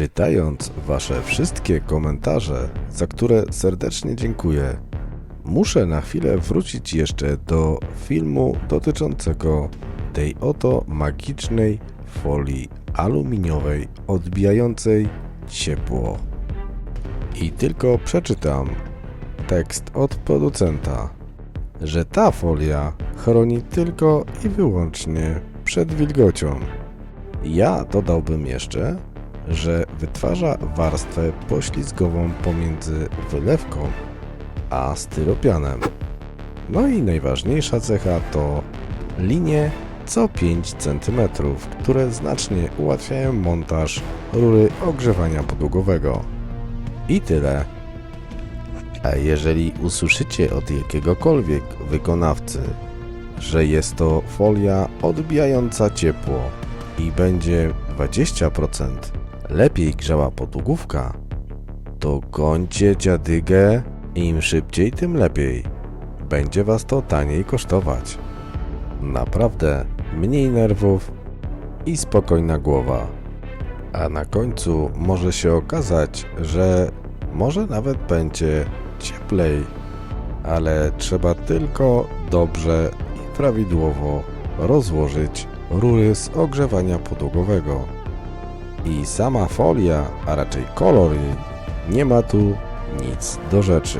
Czytając Wasze wszystkie komentarze, za które serdecznie dziękuję, muszę na chwilę wrócić jeszcze do filmu dotyczącego tej oto magicznej folii aluminiowej odbijającej ciepło. I tylko przeczytam tekst od producenta, że ta folia chroni tylko i wyłącznie przed wilgocią. Ja dodałbym jeszcze, że wytwarza warstwę poślizgową pomiędzy wylewką a styropianem. No i najważniejsza cecha to linie co 5 cm, które znacznie ułatwiają montaż rury ogrzewania podłogowego. I tyle. A jeżeli usłyszycie od jakiegokolwiek wykonawcy, że jest to folia odbijająca ciepło i będzie 20% lepiej grzała podłogówka, to gońcie dziadygę, im szybciej tym lepiej. Będzie was to taniej kosztować. Naprawdę mniej nerwów i spokojna głowa. A na końcu może się okazać, że może nawet będzie cieplej, ale trzeba tylko dobrze i prawidłowo rozłożyć rury z ogrzewania podłogowego. I sama folia, a raczej kolor nie ma tu nic do rzeczy.